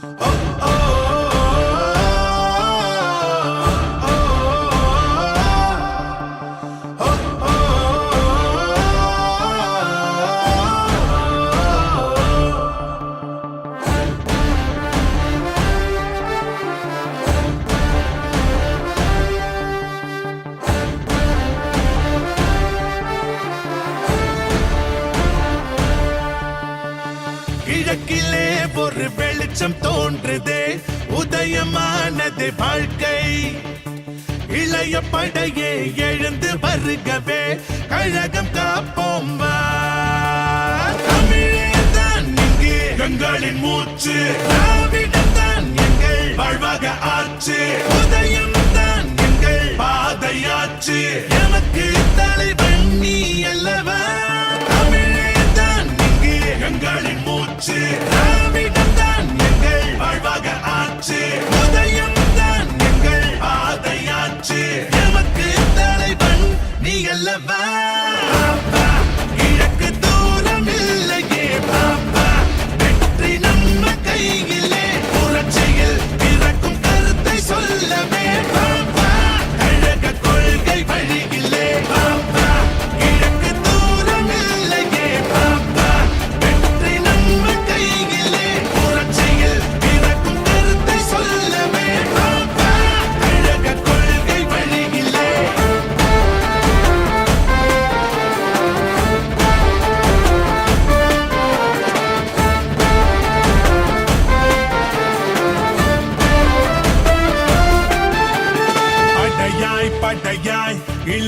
Oh. ஒரு வெளிச்சம் தோன்றுதே. உதயமானது வாழ்க்கை. இளைய படையே எழுந்து வருகவே. கழகம் காப்போம் வா. தமிழேதான் இங்கு. எங்களின் மூச்சு. நீ